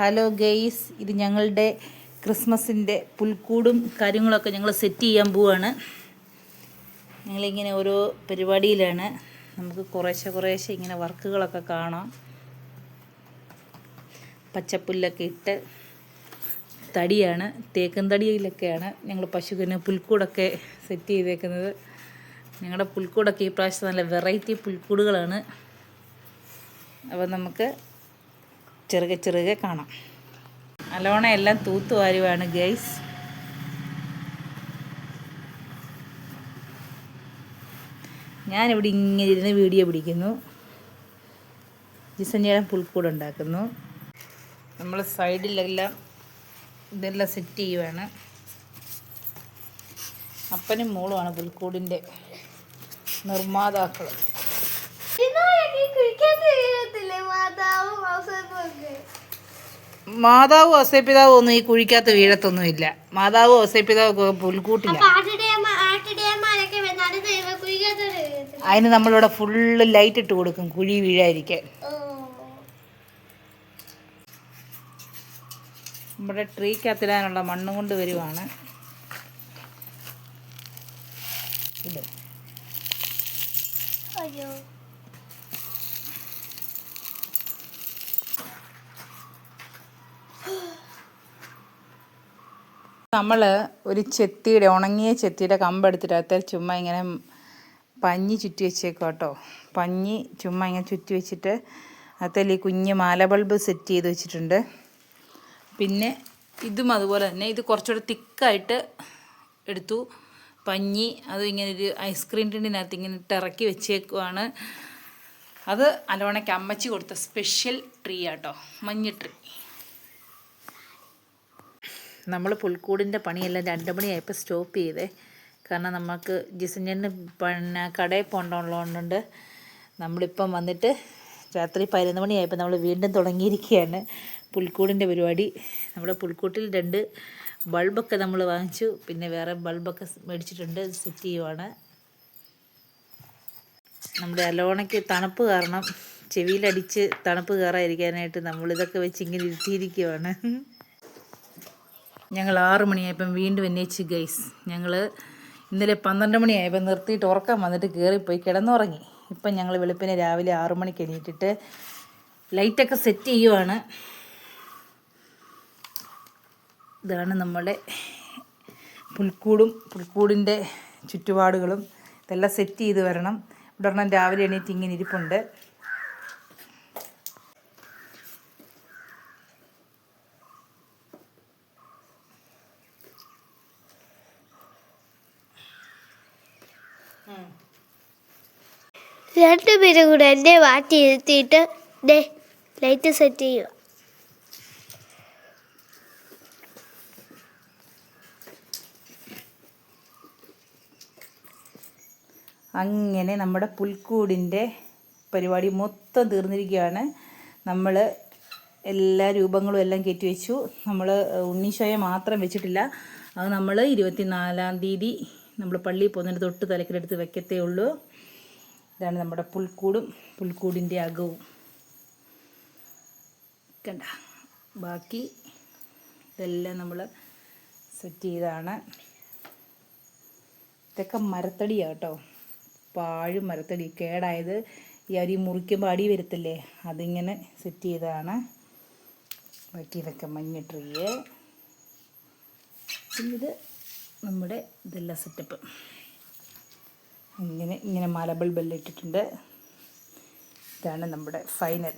Hello guys ഇത് ഞങ്ങളുടെ ക്രിസ്മസിന്റെ പുൽക്കൂടും കാര്യങ്ങളൊക്കെ ഞങ്ങൾ സെറ്റ് ചെയ്യാൻ പോവാണ്. ഞങ്ങളിങ്ങനെ ഓരോ പരിപാടിയിലാണ്. നമുക്ക് കുറേശ്ശെ കുറേശ്ശെ ഇങ്ങനെ വർക്കുകളൊക്കെ കാണാം. പച്ചപ്പുല്ലൊക്കെ ഇട്ട് തടിയാണ്. തേക്കൻ തടിയിലൊക്കെയാണ് ഞങ്ങൾ പശുവിന് പുൽക്കൂടൊക്കെ സെറ്റ് ചെയ്തേക്കുന്നത്. ഞങ്ങളുടെ പുൽക്കൂടൊക്കെ ഈ പ്രാവശ്യം നല്ല വെറൈറ്റി പുൽക്കൂടുകളാണ്. അപ്പോൾ നമുക്ക് ചെറുകെ ചെറുകെ കാണാം. അലോണ എല്ലാം തൂത്തുവാരുവാണ് ഗൈസ്. ഞാനിവിടെ ഇങ്ങനെ ഇരുന്ന് വീഡിയോ പിടിക്കുന്നു. ജിസഞ്ഞേരം പുൽക്കൂട് ഉണ്ടാക്കുന്നു. നമ്മൾ സൈഡിലെല്ലാം ഇതെല്ലാം സെറ്റ് ചെയ്യുവാണ്. അപ്പനും മോളുമാണ് പുൽക്കൂടിന്റെ നിർമ്മാതാക്കൾ മാതാവും ഒസേപ്പിതാവും ഒന്നും ഈ കുഴിക്കകത്ത് വീഴത്തൊന്നുമില്ല. മാതാവും ഒസേപ്പിതാവും ഒക്കെ പുൽക്കൂട്ടില്ല. അതിന് നമ്മളിവിടെ ഫുള്ള് ലൈറ്റ് ഇട്ട് കൊടുക്കും കുഴി വീഴാതിരിക്കാൻ. നമ്മുടെ ട്രീക്കകത്തിടാനുള്ള മണ്ണും കൊണ്ട് വരുവാണ്. ഇത് അയ്യോ. നമ്മൾ ഒരു ചെത്തിയുടെ ഉണങ്ങിയ ചെത്തിയുടെ കമ്പെടുത്തിട്ട് ചുമ്മാ ഇങ്ങനെ പഞ്ഞി ചുറ്റി വെച്ചേക്കും കേട്ടോ. പഞ്ഞി ചുമ്മാ ഇങ്ങനെ ചുറ്റി വെച്ചിട്ട് അതിൽ ഈ കുഞ്ഞ് മാല ബൾബ് സെറ്റ് ചെയ്ത് വെച്ചിട്ടുണ്ട്. പിന്നെ ഇതും അതുപോലെ തന്നെ ഇത് കുറച്ചുകൂടെ തിക്കായിട്ട് എടുത്തു. പഞ്ഞി അത് ഇങ്ങനെ ഒരു ഐസ്ക്രീം ടിന്നിനകത്ത് ഇങ്ങനെ ഇറക്കി വെച്ചേക്കുവാണ്. അത് അലോണയ്ക്ക് അമ്മച്ചി കൊടുത്ത സ്പെഷ്യൽ ട്രീ ആട്ടോ. മഞ്ഞ ട്രീ. നമ്മൾ പുൽക്കൂടിന്റെ പണിയെല്ലാം രണ്ട് മണിയായപ്പോൾ സ്റ്റോപ്പ് ചെയ്തേ. കാരണം നമുക്ക് ജിസഞ്ഞന് പിന്നെ കടയിൽ പോകേണ്ടതുള്ളതുകൊണ്ട് നമ്മളിപ്പം വന്നിട്ട് രാത്രി പതിനൊന്ന് മണിയായപ്പോൾ നമ്മൾ വീണ്ടും തുടങ്ങിയിരിക്കുകയാണ് പുൽക്കൂടിന്റെ പരിപാടി. നമ്മുടെ പുൽക്കൂട്ടിൽ രണ്ട് ബൾബൊക്കെ നമ്മൾ വാങ്ങിച്ചു. പിന്നെ വേറെ ബൾബൊക്കെ മേടിച്ചിട്ടുണ്ട് സെറ്റ് ചെയ്യുവാണ്. നമ്മുടെ അലോണയ്ക്ക് തണുപ്പ് കാരണം ചെവിയിലടിച്ച് തണുപ്പ് കയറാതിരിക്കാനായിട്ട് നമ്മളിതൊക്കെ വെച്ച് ഇങ്ങനെ ഇരുത്തിയിരിക്കുവാണ്. ഞങ്ങൾ ആറ് മണിയായപ്പം വീണ്ടും എന്നേച്ചു ഗൈസ് ഞങ്ങൾ ഇന്നലെ പന്ത്രണ്ട് മണിയായപ്പോൾ നിർത്തിയിട്ട് ഉറക്കം വന്നിട്ട് കയറിപ്പോയി കിടന്നുറങ്ങി. ഇപ്പം ഞങ്ങൾ വെളുപ്പിനെ രാവിലെ ആറു മണിക്ക് എണീറ്റിട്ട് ലൈറ്റൊക്കെ സെറ്റ് ചെയ്യുവാണ്. ഇതാണ് നമ്മുടെ പുൽക്കൂടും പുൽക്കൂടിന്റെ ചുറ്റുപാടുകളും ഇതെല്ലാം സെറ്റ് ചെയ്ത് വരണം. ഇവിടെ രാവിലെ എണീറ്റ് ഇങ്ങനെ ഇരിപ്പുണ്ട്. രണ്ടുപേരും കൂടെ എന്നെ മാറ്റി ഇരുത്തിയിട്ട് ദേ ലൈറ്റ് സെറ്റ് ചെയ്യുക. അങ്ങനെ നമ്മുടെ പുൽക്കൂടിന്റെ പരിപാടി മൊത്തം തീർന്നിരിക്കുകയാണ്. നമ്മൾ എല്ലാ രൂപങ്ങളും എല്ലാം കയറ്റി വെച്ചു. നമ്മൾ ഉണ്ണീശോയെ മാത്രം വെച്ചിട്ടില്ല. അത് നമ്മൾ ഇരുപത്തിനാലാം തീയതി നമ്മൾ പള്ളിയിൽ പോകുന്നതിന് തൊട്ട് തലക്കിലെടുത്ത് വെക്കത്തേ ഉള്ളൂ. ഇതാണ് നമ്മുടെ പുൽക്കൂടും പുൽക്കൂടിന്റെ അകവും. കണ്ട ബാക്കി ഇതെല്ലാം നമ്മൾ സെറ്റ് ചെയ്താണ്. ഇതൊക്കെ മരത്തടിയാണ് കേട്ടോ പാഴും മരത്തടി കേടായത് ഈ അരി മുറിക്കുമ്പോൾ അടി വരത്തില്ലേ? അതിങ്ങനെ സെറ്റ് ചെയ്തതാണ് ബാക്കി ഇതൊക്കെ മഞ്ഞ ട്രീയ് നമ്മുടെ ഇതെല്ലാം സെറ്റപ്പ് ഇങ്ങനെ ഇങ്ങനെ മലബിൾ ബെല്ലിട്ടിട്ടുണ്ട് ഇതാണ് നമ്മുടെ ഫൈനൽ.